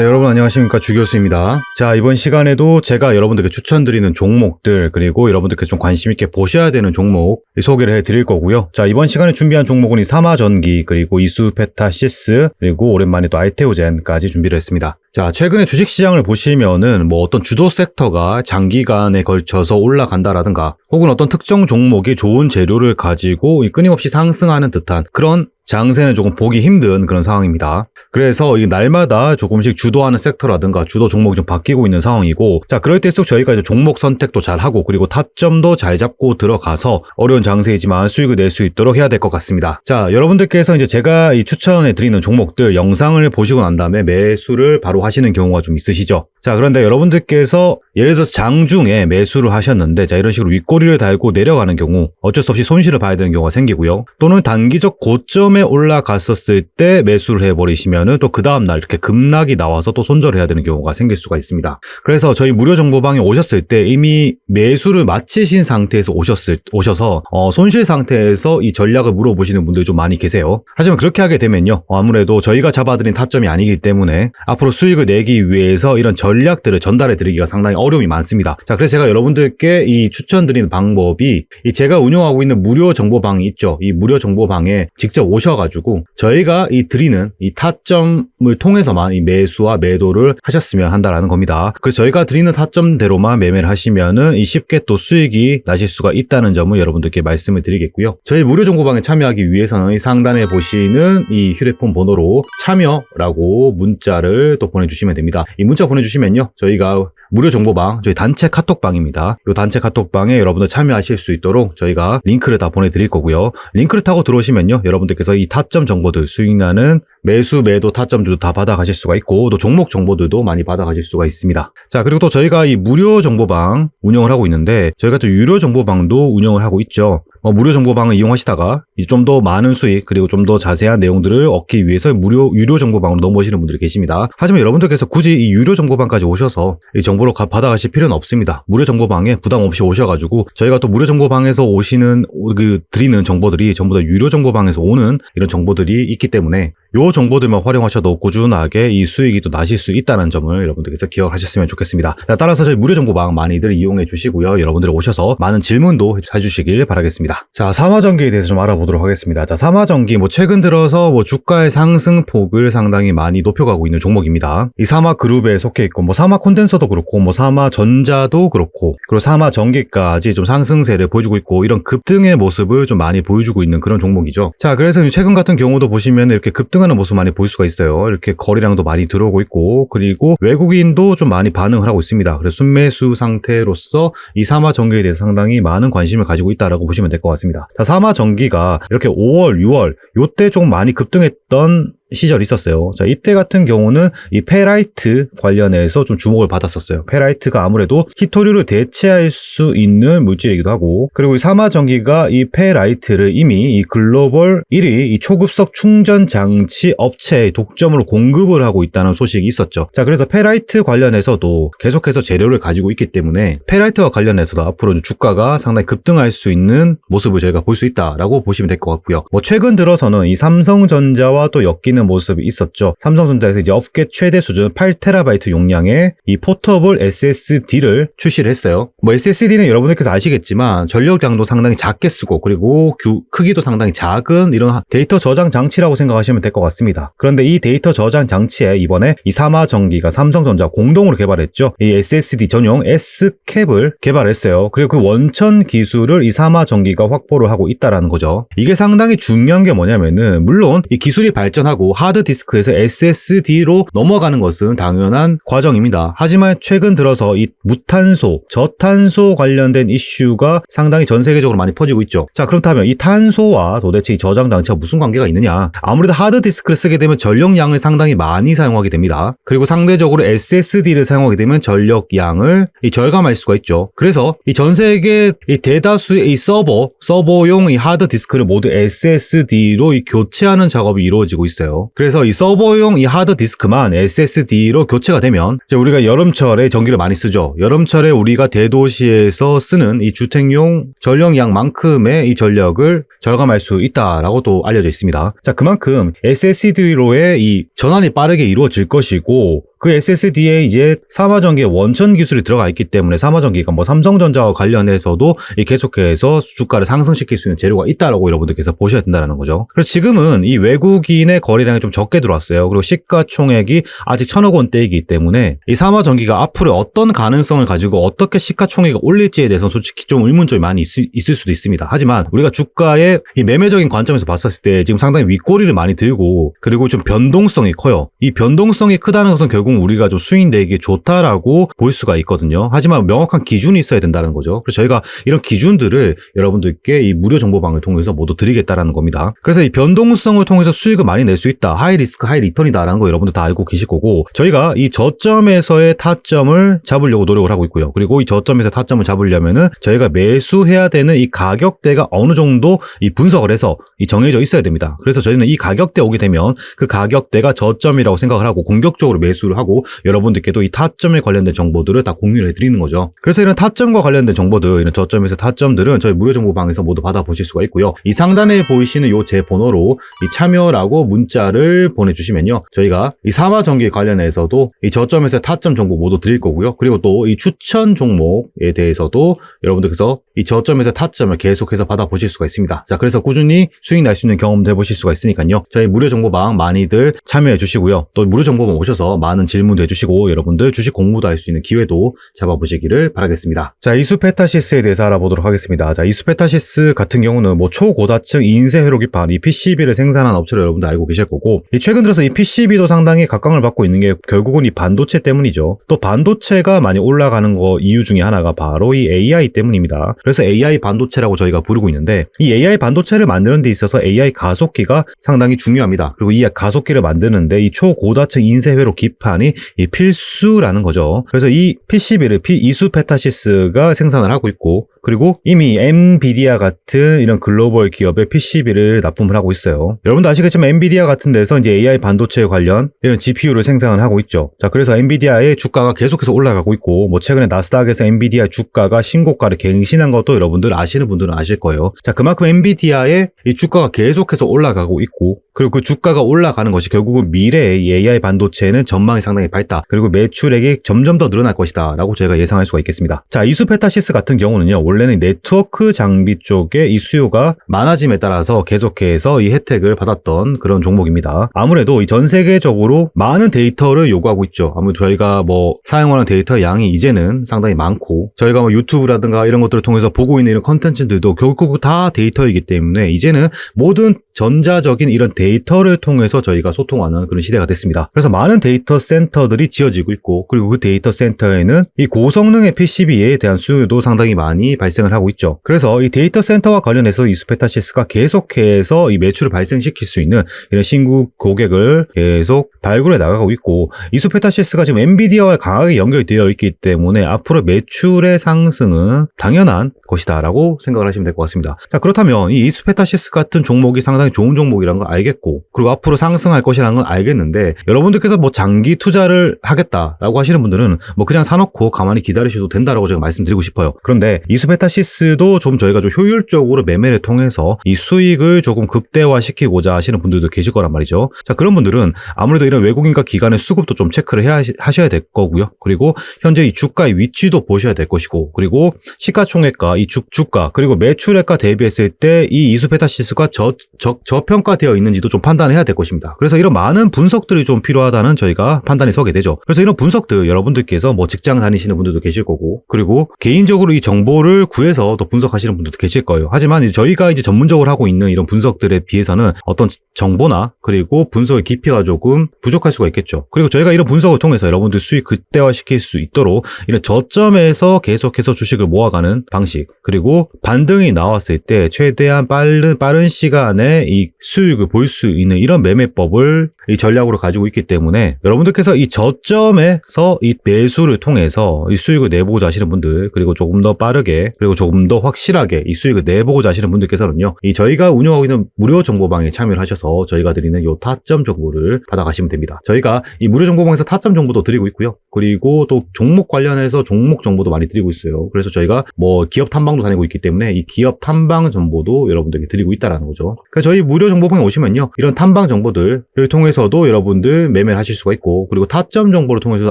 네, 여러분 안녕하십니까. 주교수입니다. 자, 이번 시간에도 제가 여러분들께 추천드리는 종목들, 그리고 여러분들께 좀 관심 있게 보셔야 되는 종목 소개를 해드릴 거고요. 자, 이번 시간에 준비한 종목은 이 사마전기, 그리고 이수페타시스, 그리고 오랜만에 또 알테오젠까지 준비를 했습니다. 자, 최근에 주식 시장을 보시면은 뭐 어떤 주도 섹터가 장기간에 걸쳐서 올라간다라든가, 혹은 어떤 특정 종목이 좋은 재료를 가지고 끊임없이 상승하는 듯한 그런 장세는 조금 보기 힘든 그런 상황입니다. 그래서 이 날마다 조금씩 주도하는 섹터라든가 주도 종목이 좀 바뀌고 있는 상황이고 자 그럴 때일수록 저희가 이제 종목 선택도 잘 하고 그리고 타점도 잘 잡고 들어가서 어려운 장세이지만 수익을 낼 수 있도록 해야 될 것 같습니다. 자 여러분들께서 이제 제가 이 추천해 드리는 종목들 영상을 보시고 난 다음에 매수를 바로 하시는 경우가 좀 있으시죠. 자 그런데 여러분들께서 예를 들어서 장중에 매수를 하셨는데 자 이런 식으로 윗꼬리를 달고 내려가는 경우 어쩔 수 없이 손실을 봐야 되는 경우가 생기고요. 또는 단기적 고점에 올라갔었을 때 매수를 해버리시면은 또 그 다음날 이렇게 급락이 나와서 또 손절해야 되는 경우가 생길 수가 있습니다. 그래서 저희 무료 정보방에 오셨을 때 이미 매수를 마치신 상태에서 오셨을 오셔서 어, 손실 상태에서 이 전략을 물어보시는 분들이 좀 많이 계세요. 하지만 그렇게 하게 되면요 어, 아무래도 저희가 잡아드린 타점이 아니기 때문에 앞으로 수익을 내기 위해서 이런 전략들을 전달해 드리기가 상당히 어려움이 많습니다. 자 그래서 제가 여러분들께 이 추천드리는 방법이 이 제가 운영하고 있는 무료 정보방이 있죠. 이 무료 정보방에 직접 오셔 가지고 저희가 이 드리는 이 타점을 통해서만 이 매수와 매도를 하셨으면 한다라는 겁니다. 그래서 저희가 드리는 타점대로만 매매를 하시면은 이 쉽게 또 수익이 나실 수가 있다는 점을 여러분들께 말씀을 드리겠고요. 저희 무료 정보방에 참여하기 위해서는 이 상단에 보시는 이 휴대폰 번호로 참여라고 문자를 또 보내주시면 됩니다. 이 문자 보내주시면요. 저희가 무료 정보방, 저희 단체 카톡방입니다. 이 단체 카톡방에 여러분들 참여하실 수 있도록 저희가 링크를 다 보내드릴 거고요. 링크를 타고 들어오시면요. 여러분들께서 이 타점 정보들, 수익 나는 매수, 매도, 타점들도 다 받아가실 수가 있고 또 종목 정보들도 많이 받아가실 수가 있습니다. 자 그리고 또 저희가 이 무료 정보방 운영을 하고 있는데 저희가 또 유료 정보방도 운영을 하고 있죠. 어, 무료 정보방을 이용하시다가 좀 더 많은 수익 그리고 좀 더 자세한 내용들을 얻기 위해서 무료 유료 정보방으로 넘어오시는 분들이 계십니다. 하지만 여러분들께서 굳이 이 유료 정보방까지 오셔서 이 정보를 가- 받아가실 필요는 없습니다. 무료 정보방에 부담 없이 오셔가지고 저희가 또 무료 정보방에서 오시는 그 드리는 정보들이 전부 다 유료 정보방에서 오는 이런 정보들이 있기 때문에 요 정보들만 활용하셔도 꾸준하게 이 수익이 또 나실 수 있다는 점을 여러분들께서 기억하셨으면 좋겠습니다. 자, 따라서 저희 무료 정보방 많이들 이용해 주시고요. 여러분들 오셔서 많은 질문도 해주시길 바라겠습니다. 자, 삼화전기에 대해서 좀 알아보도록 하겠습니다. 자, 삼화전기 뭐 최근 들어서 뭐 주가의 상승폭을 상당히 많이 높여가고 있는 종목입니다. 이 삼화 그룹에 속해 있고 뭐 삼화 콘덴서도 그렇고 뭐 삼화 전자도 그렇고 그리고 삼화 전기까지 좀 상승세를 보여주고 있고 이런 급등의 모습을 좀 많이 보여주고 있는 그런 종목이죠. 자, 그래서 최근 같은 경우도 보시면 이렇게 급등하는 모습 많이 볼 수가 있어요. 이렇게 거래량도 많이 들어오고 있고 그리고 외국인도 좀 많이 반응을 하고 있습니다. 그래서 순매수 상태로서 이 삼화 전기에 대해서 상당히 많은 관심을 가지고 있다라고 보시면 될것 같습니다. 자, 삼화전기가 이렇게 5월, 6월 요때 좀 많이 급등했던 시절이 있었어요. 자, 이때 같은 경우는 이 페라이트 관련해서 좀 주목을 받았었어요. 페라이트가 아무래도 히토류를 대체할 수 있는 물질이기도 하고, 그리고 이 사마전기가 이 페라이트를 이미 이 글로벌 1위 이 초급석 충전 장치 업체에 독점으로 공급을 하고 있다는 소식이 있었죠. 자, 그래서 페라이트 관련해서도 계속해서 재료를 가지고 있기 때문에 페라이트와 관련해서도 앞으로 주가가 상당히 급등할 수 있는 모습을 저희가 볼 수 있다라고 보시면 될 것 같고요. 뭐 최근 들어서는 이 삼성전자와 또 엮이는 모습이 있었죠. 삼성전자에서 이제 업계 최대 수준 8TB 용량의 이 포터블 SSD를 출시를 했어요. 뭐 SSD는 여러분들께서 아시겠지만 전력량도 상당히 작게 쓰고 그리고 규- 크기도 상당히 작은 이런 하- 데이터 저장 장치라고 생각하시면 될 것 같습니다. 그런데 이 데이터 저장 장치에 이번에 이 사마전기가 삼성전자 공동으로 개발했죠. 이 SSD 전용 S캡을 개발했어요. 그리고 그 원천 기술을 이 사마전기가 확보를 하고 있다라는 거죠. 이게 상당히 중요한 게 뭐냐면은 물론 이 기술이 발전하고 하드디스크에서 SSD로 넘어가는 것은 당연한 과정입니다. 하지만 최근 들어서 이 무탄소, 저탄소 관련된 이슈가 상당히 전 세계적으로 많이 퍼지고 있죠. 자, 그렇다면 이 탄소와 도대체 이 저장 장치가 무슨 관계가 있느냐? 아무래도 하드디스크를 쓰게 되면 전력량을 상당히 많이 사용하게 됩니다. 그리고 상대적으로 SSD를 사용하게 되면 전력량을 이 절감할 수가 있죠. 그래서 이 전 세계 이 대다수의 이 서버, 서버용 이 하드디스크를 모두 SSD로 이 교체하는 작업이 이루어지고 있어요. 그래서 이 서버용 이 하드 디스크만 SSD로 교체가 되면 이제 우리가 여름철에 전기를 많이 쓰죠. 여름철에 우리가 대도시에서 쓰는 이 주택용 전력량만큼의 이 전력을 절감할 수 있다라고 또 알려져 있습니다. 자, 그만큼 SSD로의 이 전환이 빠르게 이루어질 것이고 그 SSD에 이제 삼화전기의 원천 기술이 들어가 있기 때문에 삼화전기가 뭐 삼성전자와 관련해서도 이 계속해서 주가를 상승시킬 수 있는 재료가 있다라고 여러분들께서 보셔야 된다는 거죠. 그래서 지금은 이 외국인의 거래량이 좀 적게 들어왔어요. 그리고 시가총액이 아직 천억 원대이기 때문에 이 삼화전기가 앞으로 어떤 가능성을 가지고 어떻게 시가총액을 올릴지에 대해서 솔직히 좀 의문점이 많이 있, 있을 수도 있습니다. 하지만 우리가 주가의 이 매매적인 관점에서 봤었을 때 지금 상당히 윗꼬리를 많이 들고 그리고 좀 변동성이 커요. 이 변동성이 크다는 것은 결국 우리가 좀 수익 내기에 좋다라고 볼 수가 있거든요. 하지만 명확한 기준이 있어야 된다는 거죠. 그래서 저희가 이런 기준들을 여러분들께 이 무료 정보방을 통해서 모두 드리겠다라는 겁니다. 그래서 이 변동성을 통해서 수익을 많이 낼 수 있다. 하이 리스크, 하이 리턴이다라는 거 여러분들 다 알고 계실 거고 저희가 이 저점에서의 타점을 잡으려고 노력을 하고 있고요. 그리고 이 저점에서 타점을 잡으려면은 저희가 매수해야 되는 이 가격대가 어느 정도 이 분석을 해서 이 정해져 있어야 됩니다. 그래서 저희는 이 가격대 오게 되면 그 가격대가 저점이라고 생각을 하고 공격적으로 매수를 하고 여러분들께도 이 타점에 관련된 정보들을 다 공유를 해드리는 거죠. 그래서 이런 타점과 관련된 정보들, 이런 저점에서 타점들은 저희 무료 정보방에서 모두 받아보실 수가 있고요. 이 상단에 보이시는 요 제 번호로 이 참여라고 문자를 보내주시면요. 저희가 이 사마 전기 관련해서도 이 저점에서 타점 정보 모두 드릴 거고요. 그리고 또 이 추천 종목에 대해서도 여러분들께서 이 저점에서 타점을 계속해서 받아보실 수가 있습니다. 자, 그래서 꾸준히 수익 날 수 있는 경험도 해보실 수가 있으니까요. 저희 무료 정보방 많이들 참여해 주시고요. 또 무료 정보방 오셔서 많은 질문도 해주시고 여러분들 주식 공부도 할 수 있는 기회도 잡아보시기를 바라겠습니다. 자, 이수페타시스에 대해서 알아보도록 하겠습니다. 자, 이수페타시스 같은 경우는 뭐 초고다층 인쇄 회로 기판 이 PCB를 생산한 업체를 여러분들 알고 계실 거고 이 최근 들어서 이 PCB도 상당히 각광을 받고 있는 게 결국은 이 반도체 때문이죠. 또 반도체가 많이 올라가는 거 이유 중에 하나가 바로 이 AI 때문입니다. 그래서 AI 반도체라고 저희가 부르고 있는데 이 AI 반도체를 만드는 데 있어서 AI 가속기가 상당히 중요합니다. 그리고 이 가속기를 만드는데 이 초고다층 인쇄 회로 기판 이이 필수라는 거죠. 그래서 이 PCB를 피 이수 페타시스가 생산을 하고 있고 그리고 이미 엔비디아 같은 이런 글로벌 기업의 PCB를 납품을 하고 있어요. 여러분도 아시겠지만 엔비디아 같은 데서 이제 AI 반도체 관련 이런 GPU를 생산을 하고 있죠. 자, 그래서 엔비디아의 주가가 계속해서 올라가고 있고 뭐 최근에 나스닥에서 엔비디아 주가가 신고가를 갱신한 것도 여러분들 아시는 분들은 아실 거예요. 자, 그만큼 엔비디아의 이 주가가 계속해서 올라가고 있고 그리고 그 주가가 올라가는 것이 결국은 미래의 이 AI 반도체는 전망이 상당히 밝다. 그리고 매출액이 점점 더 늘어날 것이다. 라고 저희가 예상할 수가 있겠습니다. 자, 이수페타시스 같은 경우는요. 원래는 네트워크 장비 쪽에 이 수요가 많아짐에 따라서 계속해서 이 혜택을 받았던 그런 종목입니다. 아무래도 이전 세계적으로 많은 데이터를 요구하고 있죠. 아무래도 저희가 뭐 사용하는 데이터 양이 이제는 상당히 많고 저희가 뭐 유튜브라든가 이런 것들을 통해서 보고 있는 이런 컨텐츠들도 결국 다 데이터이기 때문에 이제는 모든 전자적인 이런 데이터를 통해서 저희가 소통하는 그런 시대가 됐습니다. 그래서 많은 데이터 센터들이 지어지고 있고 그리고 그 데이터 센터에는 이 고성능의 PCB에 대한 수요도 상당히 많이 발생을 하고 있죠. 그래서 이 데이터 센터와 관련해서 이스페타시스가 계속해서 이 매출을 발생시킬 수 있는 이런 신규 고객을 계속 발굴해 나가고 있고 이스페타시스가 지금 엔비디아와 강하게 연결되어 있기 때문에 앞으로 매출의 상승은 당연한 것이다라고 생각을 하시면 될 것 같습니다. 자 그렇다면 이 이스페타시스 같은 종목이 상당히 좋은 종목이라는 걸 알겠고 그리고 앞으로 상승할 것이라는 걸 알겠는데 여러분들께서 뭐 장기 투자를 하겠다라고 하시는 분들은 뭐 그냥 사놓고 가만히 기다리셔도 된다라고 제가 말씀드리고 싶어요. 그런데 이스페타시스도 좀 저희가 좀 효율적으로 매매를 통해서 이 수익을 조금 극대화시키고자 하시는 분들도 계실 거란 말이죠. 자 그런 분들은 아무래도 이런 외국인과 기관의 수급도 좀 체크를 해야 하셔야 될 거고요. 그리고 현재 이 주가의 위치도 보셔야 될 것이고 그리고 시가총액과 이 주, 주가 그리고 매출액과 대비했을 때 이 이수페타시스가 저, 저, 저평가되어 있는지도 좀 판단해야 될 것입니다. 그래서 이런 많은 분석들이 좀 필요하다는 저희가 판단이 서게 되죠. 그래서 이런 분석들 여러분들께서 뭐 직장 다니시는 분들도 계실 거고 그리고 개인적으로 이 정보를 구해서 또 분석하시는 분들도 계실 거예요. 하지만 저희가 이제 전문적으로 하고 있는 이런 분석들에 비해서는 어떤 정보나 그리고 분석의 깊이가 조금 부족할 수가 있겠죠. 그리고 저희가 이런 분석을 통해서 여러분들 수익 극대화시킬 수 있도록 이런 저점에서 계속해서 주식을 모아가는 방식 그리고 반등이 나왔을 때 최대한 빠른 빠른 시간에 이 수익을 볼 수 있는 이런 매매법을 이 전략으로 가지고 있기 때문에 여러분들께서 이 저점에서 이 매수를 통해서 이 수익을 내보고자 하시는 분들 그리고 조금 더 빠르게 그리고 조금 더 확실하게 이 수익을 내보고자 하시는 분들께서는요 이 저희가 운영하고 있는 무료 정보방에 참여를 하셔서 저희가 드리는 요 타점 정보를 받아가시면 됩니다. 저희가 이 무료 정보방에서 타점 정보도 드리고 있고요. 그리고 또 종목 관련해서 종목 정보도 많이 드리고 있어요. 그래서 저희가 뭐 기업 탐방도 다니고 있기 때문에 이 기업 탐방 정보도 여러분들에게 드리고 있다라는 거죠. 그러니까 저희 무료 정보방에 오시면요 이런 탐방 정보들을 통해서 통해서도 여러분들 매매를 하실 수가 있고 그리고 타점 정보를 통해서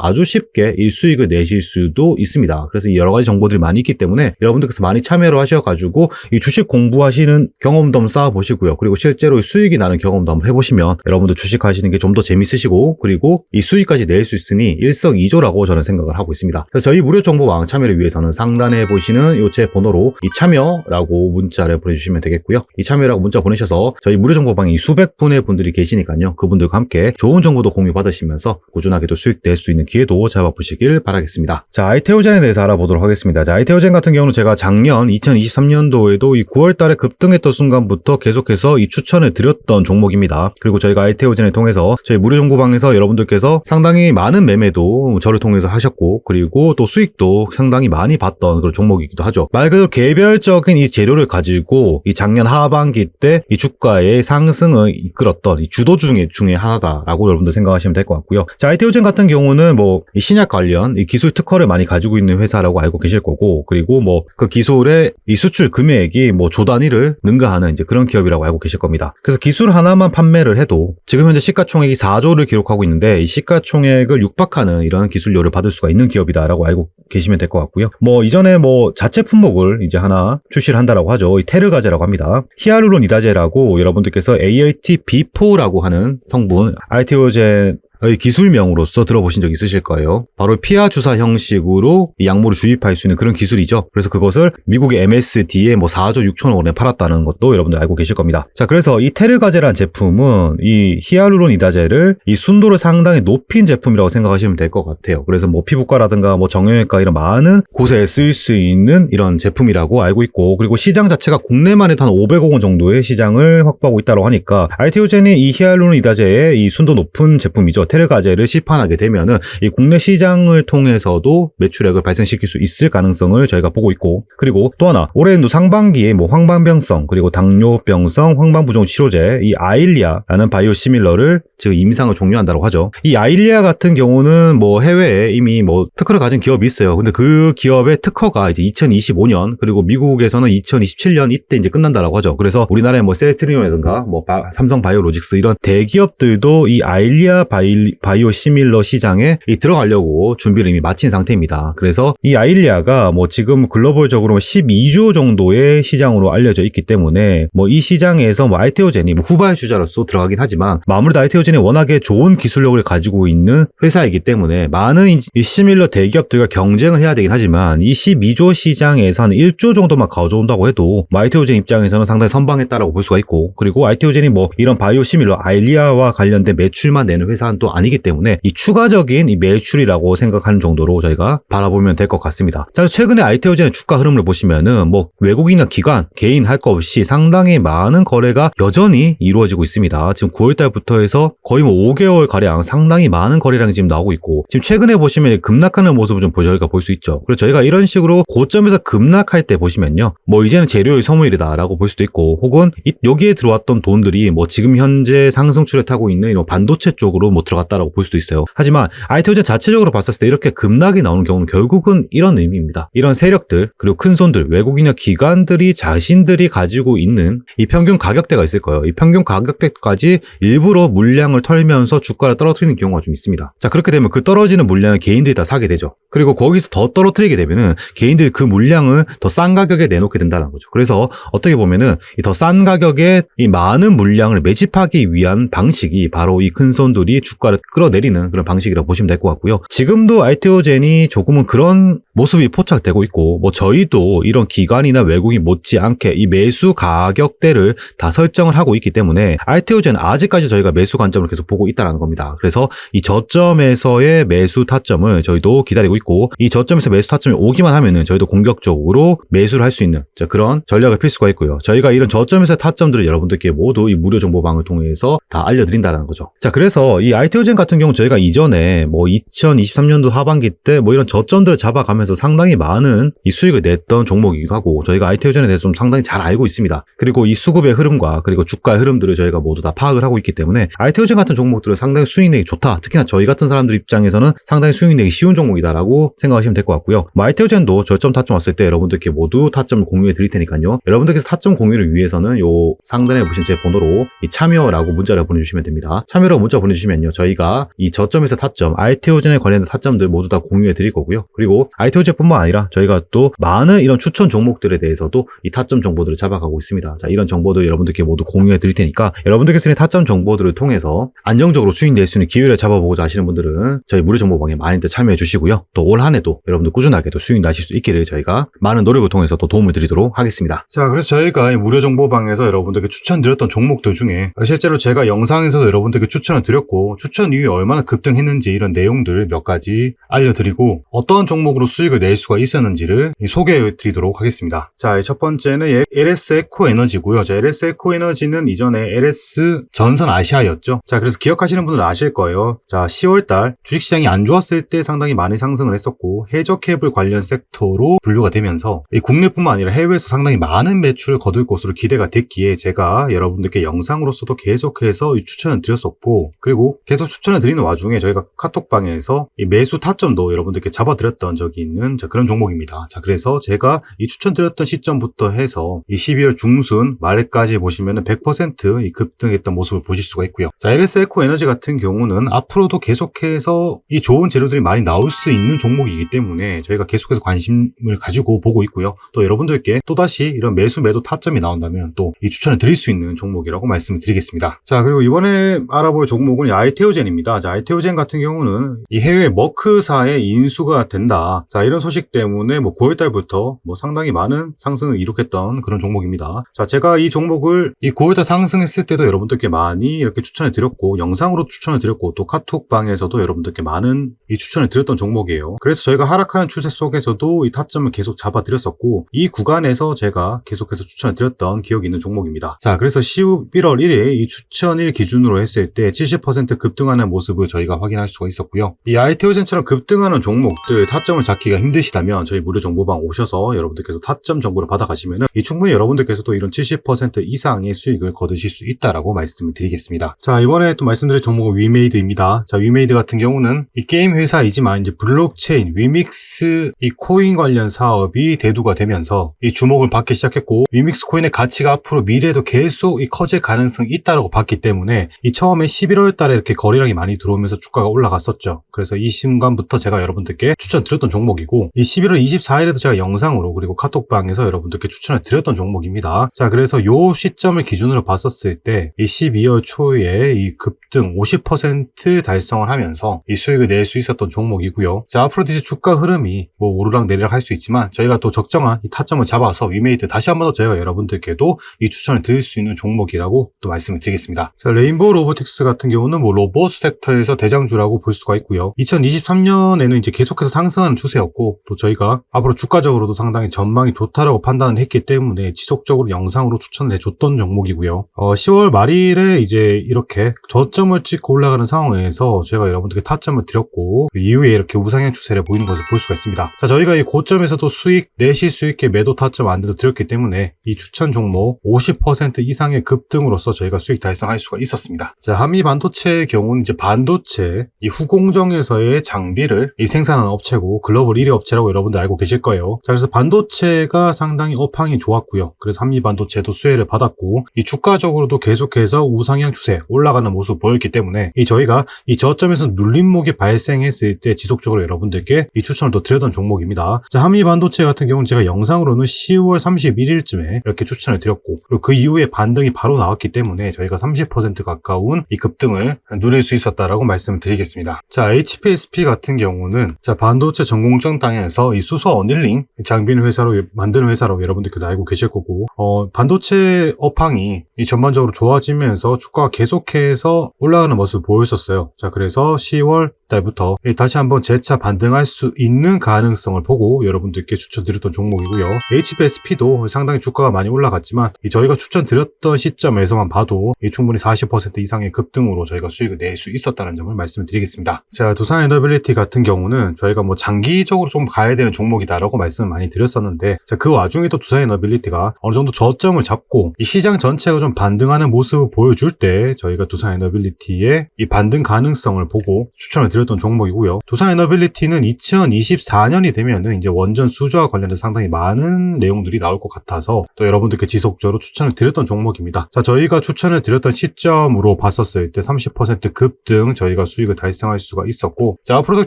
아주 쉽게 이 수익을 내실 수도 있습니다. 그래서 여러 가지 정보들이 많이 있기 때문에 여러분들께서 많이 참여를 하셔가지고 이 주식 공부하시는 경험도 한번 쌓아보시고요. 그리고 실제로 수익이 나는 경험도 한번 해보시면 여러분들 주식 하시는 게 좀 더 재밌으시고 그리고 이 수익까지 낼 수 있으니 일석이조라고 저는 생각을 하고 있습니다. 그래서 저희 무료 정보방 참여를 위해서는 상단에 보시는 요제 번호로 이 참여라고 문자를 보내주시면 되겠고요. 이 참여라고 문자 보내셔서 저희 무료 정보방에 이 수백 분의 분들이 계시니까요. 그분들과 함께 좋은 정보도 공유 받으시면서 꾸준하게도 수익 낼수 있는 기회도 잡아보시길 바라겠습니다. 자, 아이테오젠에 대해서 알아보도록 하겠습니다. 자, 아이테오젠 같은 경우는 제가 작년 2023년도에도 이 9월 달에 급등했던 순간부터 계속해서 이 추천을 드렸던 종목입니다. 그리고 저희가 아이테오젠을 통해서 저희 무료 정보방에서 여러분들께서 상당히 많은 매매도 저를 통해서 하셨고 그리고 또 수익도 상당히 많이 봤던 그런 종목이기도 하죠. 말 그대로 개별적인 이 재료를 가지고 이 작년 하반기 때 이 주가 의 상승을 이끌었던 이 주도 중에 중에 하나다라고 여러분들 생각하시면 될 것 같고요. 자, 아이테오젠 같은 경우는 뭐이 신약 관련 이 기술 특허를 많이 가지고 있는 회사라고 알고 계실 거고 그리고 뭐 그 기술의 이 수출 금액이 뭐 조 단위를 능가하는 이제 그런 기업이라고 알고 계실 겁니다. 그래서 기술 하나만 판매를 해도 지금 현재 시가총액이 4조를 기록하고 있는데 이 시가총액을 육박하는 이런 기술료를 받을 수가 있는 기업이다라고 알고 계시면 될 것 같고요. 뭐 이전에 뭐 자체 품목을 이제 하나 출시를 한다라고 하죠. 이 테르가제라고 합니다. 히알루론 이다제라고 여러분들께서 ALT B4라고 하는 성분 알티오젠 의 기술명으로서 들어보신 적 있으실 거예요. 바로 피하 주사 형식으로 이 약물을 주입할 수 있는 그런 기술이죠. 그래서 그것을 미국의 MSD에 뭐 4조 6천억 원에 팔았다는 것도 여러분들 알고 계실 겁니다. 자, 그래서 이 테르가제라는 제품은 이 히알루론 이다제를 이 순도를 상당히 높인 제품이라고 생각하시면 될 것 같아요. 그래서 뭐 피부과라든가 뭐 정형외과 이런 많은 곳에 쓰일 수 있는 이런 제품이라고 알고 있고 그리고 시장 자체가 국내만 해도 한 500억 원 정도의 시장을 확보하고 있다고 하니까 알티오젠이 이 히알루론 이다제의 이 순도 높은 제품이죠. 테르 가제를 시판하게 되면은 이 국내 시장을 통해서도 매출액을 발생시킬 수 있을 가능성을 저희가 보고 있고 그리고 또 하나 올해 연도 상반기에 뭐 황반병성 그리고 당뇨병성 황반부종 치료제 이 아일리아라는 바이오시밀러를 지금 임상을 종료한다고 하죠. 이 아일리아 같은 경우는 뭐 해외에 이미 뭐 특허를 가진 기업이 있어요. 근데 그 기업의 특허가 이제 2025년 그리고 미국에서는 2027년 이때 이제 끝난다라고 하죠. 그래서 우리나라에 뭐 셀트리온이라든가 뭐 바- 삼성 바이오로직스 이런 대기업들도 이 아일리아 바이, 바이오 시밀러 시장에 이 들어가려고 준비를 이미 마친 상태입니다. 그래서 이 아일리아가 뭐 지금 글로벌적으로 12조 정도의 시장으로 알려져 있기 때문에 뭐 이 시장에서 뭐 아이테오젠이 뭐 후발 주자로서 들어가긴 하지만 아무래도 아이테오젠이 워낙에 좋은 기술력을 가지고 있는 회사이기 때문에 많은 이- 이 시밀러 대기업들과 경쟁을 해야 되긴 하지만 이 12조 시장에서 한 1조 정도만 가져온다고 해도 뭐 아이테오젠 입장에서는 상당히 선방했다라고 볼 수가 있고 그리고 아이테오젠이 뭐 이런 바이오 시밀러 아일리아와 관련된 매출만 내는 회사는 또 아니기 때문에 이 추가적인 이 매출이라고 생각하는 정도로 저희가 바라보면 될 것 같습니다. 자, 최근에 아이테오젠의 주가 흐름을 보시면은 뭐 외국인이나 기관, 개인 할거 없이 상당히 많은 거래가 여전히 이루어지고 있습니다. 지금 9월 달부터 해서 거의 뭐 5개월 가량 상당히 많은 거래량이 지금 나오고 있고 지금 최근에 보시면 급락하는 모습을 좀 저희가 볼 수 있죠. 그래서 저희가 이런 식으로 고점에서 급락할 때 보시면요. 뭐 이제는 재료의 소모일이다라고 볼 수도 있고 혹은 이- 여기에 들어왔던 돈들이 뭐 지금 현재 상승출에 타고 있는 이런 반도체 쪽으로 뭐 들어 갔다라고 볼 수도 있어요. 하지만 아이테오젠 자체적으로 봤을 때 이렇게 급락이 나오는 경우는 결국은 이런 의미입니다. 이런 세력들 그리고 큰 손들 외국인이나 기관들이 자신들이 가지고 있는 이 평균 가격대가 있을 거예요. 이 평균 가격대까지 일부러 물량을 털면서 주가를 떨어뜨리는 경우가 좀 있습니다. 자 그렇게 되면 그 떨어지는 물량을 개인들이 다 사게 되죠. 그리고 거기서 더 떨어뜨리게 되면은 개인들이 그 물량을 더 싼 가격에 내놓게 된다는 거죠. 그래서 어떻게 보면은 이더싼 가격에 이 많은 물량을 매집하기 위한 방식이 바로 이 큰 손들이 주가 를 끌어내리는 그런 방식이라고 보시면 될 것 같고요. 지금도 알테오젠이 조금은 그런 모습이 포착되고 있고 뭐 저희도 이런 기관이나 외국인 못지않게 이 매수 가격대를 다 설정을 하고 있기 때문에 알테오젠 아직까지 저희가 매수 관점을 계속 보고 있다는 겁니다. 그래서 이 저점에서의 매수 타점을 저희도 기다리고 있고 이 저점에서 매수 타점이 오기만 하면은 저희도 공격적으로 매수를 할 수 있는 자, 그런 전략을 필 수가 있고요. 저희가 이런 저점에서의 타점들을 여러분들께 모두 이 무료 정보방을 통해서 다 알려드린다는 거죠. 자, 그래서 이아 이테오젠 같은 경우 저희가 이전에 뭐 2023년도 하반기 때 뭐 이런 저점들을 잡아가면서 상당히 많은 이 수익을 냈던 종목이기도 하고 저희가 아이테오젠에 대해서 좀 상당히 잘 알고 있습니다. 그리고 이 수급의 흐름과 그리고 주가의 흐름들을 저희가 모두 다 파악을 하고 있기 때문에 아이테오젠 같은 종목들은 상당히 수익내기 좋다. 특히나 저희 같은 사람들 입장에서는 상당히 수익내기 쉬운 종목이다라고 생각하시면 될 것 같고요. 뭐 아이테오젠도 저점 타점 왔을 때 여러분들께 모두 타점을 공유해 드릴 테니까요. 여러분들께서 타점 공유를 위해서는 요 상단에 보신 제 번호로 이 참여라고 문자를 보내주시면 됩니다. 참여라고 문자 보내주시면요. 저희 가 이 저점에서 타점, 아이테오젠에 관련된 타점들 모두 다 공유해 드릴 거고요. 그리고 아이테오젠뿐만 아니라 저희가 또 많은 이런 추천 종목들에 대해서도 이 타점 정보들을 잡아가고 있습니다. 자, 이런 정보들 여러분들께 모두 공유해 드릴 테니까 여러분들께서 이 타점 정보들을 통해서 안정적으로 수익 낼 수 있는 기회를 잡아보고자 하시는 분들은 저희 무료 정보방에 많이들 참여해 주시고요. 또 올 한 해도 여러분들 꾸준하게 또 수익 나실 수 있기를 저희가 많은 노력을 통해서 또 도움을 드리도록 하겠습니다. 자, 그래서 저희가 이 무료 정보방에서 여러분들께 추천드렸던 종목들 중에 실제로 제가 영상에서도 여러분들께 추천을 드렸고 추천 이후에 얼마나 급등했는지 이런 내용들 몇 가지 알려드리고 어떤 종목으로 수익을 낼 수가 있었는지를 소개해 드리도록 하겠습니다. 자, 첫 번째는 LS 에코 에너지고요. 자, LS 에코 에너지는 이전에 LS 전선 아시아였죠. 자, 그래서 기억하시는 분들은 아실 거예요. 자, 10월 달 주식시장이 안 좋았을 때 상당히 많이 상승을 했었고 해저 케이블 관련 섹터로 분류가 되면서 이 국내뿐만 아니라 해외에서 상당히 많은 매출을 거둘 것으로 기대가 됐기에 제가 여러분들께 영상으로서도 계속해서 이 추천을 드렸었고 그리고 계속 추천을 드리는 와중에 저희가 카톡방에서 이 매수 타점도 여러분들께 잡아드렸던 적이 있는 자, 그런 종목입니다. 자, 그래서 제가 이 추천드렸던 시점부터 해서 이 12월 중순 말까지 보시면은 100%이 급등했던 모습을 보실 수가 있고요. 자, LS 에코 에너지 같은 경우는 앞으로도 계속해서 이 좋은 재료들이 많이 나올 수 있는 종목이기 때문에 저희가 계속해서 관심을 가지고 보고 있고요. 또 여러분들께 또다시 이런 매수 매도 타점이 나온다면 또 이 추천을 드릴 수 있는 종목이라고 말씀을 드리겠습니다. 자, 그리고 이번에 알아볼 종목은 이 아이테 오젠입니다. 자, 아이테오젠 같은 경우는 이 해외 머크사의 인수가 된다. 자, 이런 소식 때문에 뭐 9월달부터 뭐 상당히 많은 상승을 이룩했던 그런 종목입니다. 자, 제가 이 종목을 이 9월달 상승했을 때도 여러분들께 많이 이렇게 추천을 드렸고 영상으로 추천을 드렸고 또 카톡방에서도 여러분들께 많은 이 추천을 드렸던 종목이에요. 그래서 저희가 하락하는 추세 속에서도 이 타점을 계속 잡아 드렸었고 이 구간에서 제가 계속해서 추천을 드렸던 기억이 있는 종목입니다. 자, 그래서 11월 1일 이 추천일 기준으로 했을 때 70%급 등하는 모습을 저희가 확인할 수가 있었고요. 이 아이테오젠처럼 급등하는 종목들 타점을 잡기가 힘드시다면 저희 무료 정보방 오셔서 여러분들께서 타점 정보를 받아가시면은 이 충분히 여러분들께서도 이런 70% 이상의 수익을 거두실 수 있다라고 말씀을 드리겠습니다. 자, 이번에 또 말씀드릴 종목은 위메이드입니다. 자, 위메이드 같은 경우는 이 게임 회사이지만 이제 블록체인, 위믹스 이 코인 관련 사업이 대두가 되면서 이 주목을 받기 시작했고 위믹스 코인의 가치가 앞으로 미래에도 계속 이 커질 가능성이 있다라고 봤기 때문에 이 처음에 11월 달에 이렇게 거래량이 많이 들어오면서 주가가 올라갔었죠. 그래서 이 순간부터 제가 여러분들께 추천드렸던 종목이고 이 11월 24일에도 제가 영상으로 그리고 카톡방에서 여러분들께 추천을 드렸던 종목입니다. 자, 그래서 요 시점을 기준으로 봤었을 때 이 12월 초에 이 급등 50% 달성을 하면서 이 수익을 낼 수 있었던 종목이고요. 자, 앞으로 이제 주가 흐름이 뭐 오르락 내리락 할 수 있지만 저희가 또 적정한 이 타점을 잡아서 위메이드 다시 한 번 더 저희가 여러분들께도 이 추천을 드릴 수 있는 종목이라고 또 말씀을 드리겠습니다. 자, 레인보우 로보틱스 같은 경우는 뭐 로봇 섹터에서 대장주라고 볼 수가 있고요. 2023년에는 이제 계속해서 상승하는 추세였고 또 저희가 앞으로 주가적으로도 상당히 전망이 좋다라고 판단을 했기 때문에 지속적으로 영상으로 추천을 해줬던 종목이고요. 어, 10월 말일에 이제 이렇게 저점을 찍고 올라가는 상황에서 제가 여러분들께 타점을 드렸고 그 이후에 이렇게 우상향 추세를 보이는 것을 볼 수가 있습니다. 자, 저희가 이 고점에서도 수익 내실 수 있게 매도 타점 안돼도 드렸기 때문에 이 추천 종목 50% 이상의 급등으로서 저희가 수익 달성할 수가 있었습니다. 자, 한미 반도체의 경우 는 이제 반도체 이 후공정에서의 장비를 이 생산하는 업체고 글로벌 1위 업체라고 여러분들 알고 계실 거예요. 자, 그래서 반도체가 상당히 업황이 좋았고요. 그래서 한미 반도체도 수혜를 받았고 이 주가적으로도 계속해서 우상향 추세 올라가는 모습 보였기 때문에 이 저희가 이 저점에서 눌림목이 발생했을 때 지속적으로 여러분들께 이 추천을 또 드렸던 종목입니다. 자, 한미 반도체 같은 경우는 제가 영상으로는 10월 31일쯤에 이렇게 추천을 드렸고 그리고 그 이후에 반등이 바로 나왔기 때문에 저희가 30% 가까운 이 급등을 누릴 수 있었다라고 말씀을 드리겠습니다. 자, HPSP 같은 경우는 자, 반도체 전공정 땅에서 이 수소 어닐링 장비는 회사로 만드는 회사라고 여러분들께서 알고 계실 거고 어, 반도체 업황이 이 전반적으로 좋아지면서 주가가 계속해서 올라가는 모습을 보였었어요. 자, 그래서 10월 달부터 다시 한번 재차 반등할 수 있는 가능성을 보고 여러분들께 추천드렸던 종목이고요. HBSP도 상당히 주가가 많이 올라갔지만 이 저희가 추천드렸던 시점에서만 봐도 이 충분히 40% 이상의 급등으로 저희가 수익을 낼 수 있었다는 점을 말씀드리겠습니다. 자, 두산 에너빌리티 같은 경우는 저희가 뭐 장기적으로 좀 가야 되는 종목이다라고 말씀을 많이 드렸었는데 자, 그 와중에도 두산 에너빌리티가 어느 정도 저점을 잡고 이 시장 전체가 좀 반등하는 모습을 보여줄 때 저희가 두산 에너빌리티의 이 반등 가능성을 보고 추천을 드렸 던 종목이고요. 두산 에너빌리티는 2024년이 되면은 이제 원전 수주와 관련해서 상당히 많은 내용들이 나올 것 같아서 또 여러분들께 지속적으로 추천을 드렸던 종목입니다. 자, 저희가 추천을 드렸던 시점으로 봤었을 때 30% 급등 저희가 수익을 달성할 수가 있었고 자, 앞으로도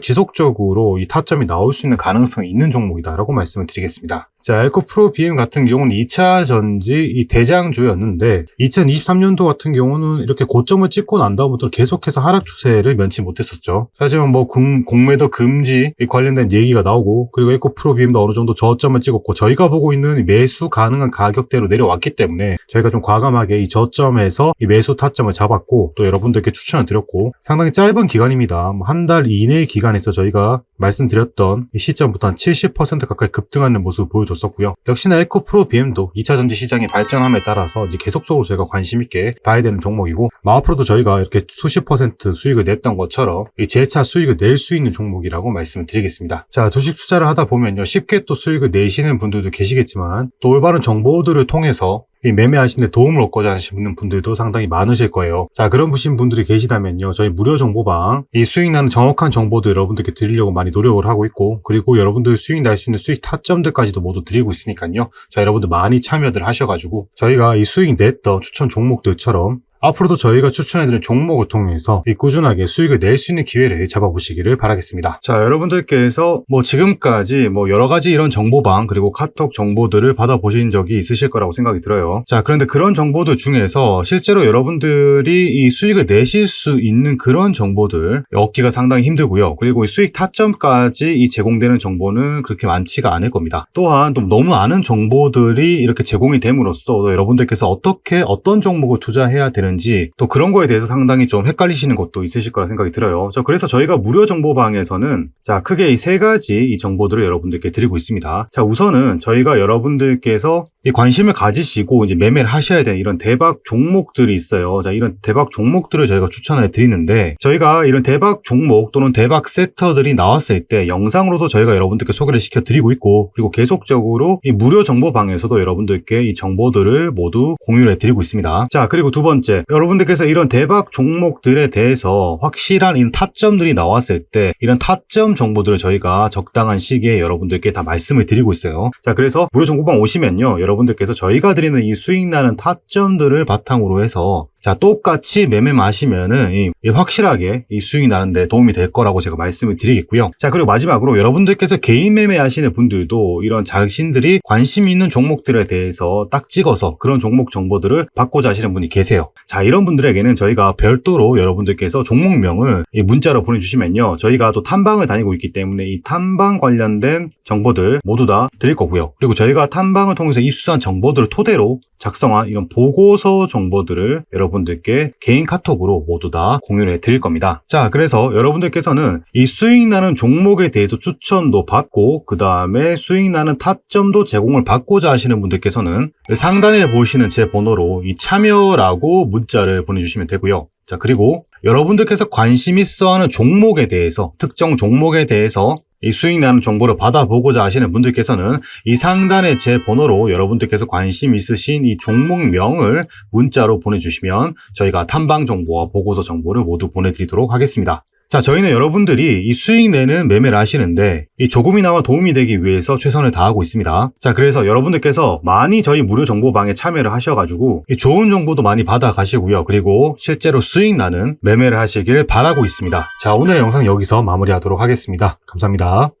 지속적으로 이 타점이 나올 수 있는 가능성이 있는 종목이다라고 말씀을 드리겠습니다. 자, 엘코 프로 BM 같은 경우는 2차 전지 이 대장주였는데 2023년도 같은 경우는 이렇게 고점을 찍고 난 다음부터 계속해서 하락 추세를 면치 못했었죠. 하지만 뭐 공, 공매도 금지 이 관련된 얘기가 나오고 그리고 엘코 프로 BM도 어느 정도 저점을 찍었고 저희가 보고 있는 매수 가능한 가격대로 내려왔기 때문에 저희가 좀 과감하게 이 저점에서 이 매수 타점을 잡았고 또 여러분들께 추천을 드렸고 상당히 짧은 기간입니다. 뭐 한달 이내의 기간에서 저희가 말씀드렸던 이 시점부터 한 70% 가까이 급등하는 모습을 보여줬 었고요. 역시나 에코 프로 BM도 2차 전지 시장의 발전함에 따라서 이제 계속적으로 저희가 관심 있게 봐야 되는 종목이고 마 앞으로도 저희가 이렇게 수십 퍼센트 수익을 냈던 것처럼 이 재차 수익을 낼 수 있는 종목이라고 말씀을 드리겠습니다. 자, 주식 투자를 하다 보면요. 쉽게 또 수익을 내시는 분들도 계시겠지만 또 올바른 정보들을 통해서 이 매매하시는데 도움을 얻고자 하시는 분들도 상당히 많으실 거예요. 자, 그런 부신 분들이 계시다면요. 저희 무료 정보방, 이 수익 나는 정확한 정보도 여러분들께 드리려고 많이 노력을 하고 있고, 그리고 여러분들 수익 날 수 있는 수익 타점들까지도 모두 드리고 있으니까요. 자, 여러분들 많이 참여들 하셔가지고, 저희가 이 수익 냈던 추천 종목들처럼 앞으로도 저희가 추천해드린 종목을 통해서 이 꾸준하게 수익을 낼 수 있는 기회를 잡아보시기를 바라겠습니다. 자, 여러분들께서 뭐 지금까지 뭐 여러 가지 이런 정보방 그리고 카톡 정보들을 받아보신 적이 있으실 거라고 생각이 들어요. 자, 그런데 그런 정보들 중에서 실제로 여러분들이 이 수익을 내실 수 있는 그런 정보들 얻기가 상당히 힘들고요. 그리고 이 수익 타점까지 이 제공되는 정보는 그렇게 많지가 않을 겁니다. 또한 또 너무 많은 정보들이 이렇게 제공이 됨으로써 여러분들께서 어떻게 어떤 종목을 투자해야 되는 지 또 그런 거에 대해서 상당히 좀 헷갈리시는 것도 있으실 거라 생각이 들어요. 자, 그래서 저희가 무료 정보방에서는 자, 크게 이 세 가지 이 정보들을 여러분들께 드리고 있습니다. 자, 우선은 저희가 여러분들께서 이 관심을 가지시고 이제 매매를 하셔야 되는 이런 대박 종목들이 있어요. 자, 이런 대박 종목들을 저희가 추천해 드리는데 저희가 이런 대박 종목 또는 대박 섹터들이 나왔을 때 영상으로도 저희가 여러분들께 소개를 시켜 드리고 있고 그리고 계속적으로 이 무료 정보방에서도 여러분들께 이 정보들을 모두 공유를 해 드리고 있습니다. 자, 그리고 두 번째, 여러분들께서 이런 대박 종목들에 대해서 확실한 이 타점들이 나왔을 때 이런 타점 정보들을 저희가 적당한 시기에 여러분들께 다 말씀을 드리고 있어요. 자, 그래서 무료 정보방 오시면요. 여러분들께서 저희가 드리는 이 수익 나는 타점들을 바탕으로 해서 자, 똑같이 매매 마시면은 이, 이 확실하게 이 수익이 나는데 도움이 될 거라고 제가 말씀을 드리겠고요. 자, 그리고 마지막으로 여러분들께서 개인 매매 하시는 분들도 이런 자신들이 관심 있는 종목들에 대해서 딱 찍어서 그런 종목 정보들을 받고자 하시는 분이 계세요. 자, 이런 분들에게는 저희가 별도로 여러분들께서 종목명을 이 문자로 보내주시면요. 저희가 또 탐방을 다니고 있기 때문에 이 탐방 관련된 정보들 모두 다 드릴 거고요. 그리고 저희가 탐방을 통해서 입수한 정보들을 토대로 작성한 이런 보고서 정보들을 여러분들께 개인 카톡으로 모두 다 공유를 해 드릴 겁니다. 자, 그래서 여러분들께서는 이 수익 나는 종목에 대해서 추천도 받고 그 다음에 수익 나는 타점도 제공을 받고자 하시는 분들께서는 상단에 보시는 제 번호로 이 참여라고 문자를 보내주시면 되고요. 자, 그리고 여러분들께서 관심 있어 하는 종목에 대해서, 특정 종목에 대해서 이 수익 나는 정보를 받아보고자 하시는 분들께서는 이 상단의 제 번호로 여러분들께서 관심 있으신 이 종목명을 문자로 보내주시면 저희가 탐방 정보와 보고서 정보를 모두 보내드리도록 하겠습니다. 자, 저희는 여러분들이 이 수익 내는 매매를 하시는데 이 조금이나마 도움이 되기 위해서 최선을 다하고 있습니다. 자, 그래서 여러분들께서 많이 저희 무료 정보방에 참여를 하셔가지고 이 좋은 정보도 많이 받아 가시고요. 그리고 실제로 수익 나는 매매를 하시길 바라고 있습니다. 자, 오늘의 영상 여기서 마무리하도록 하겠습니다. 감사합니다.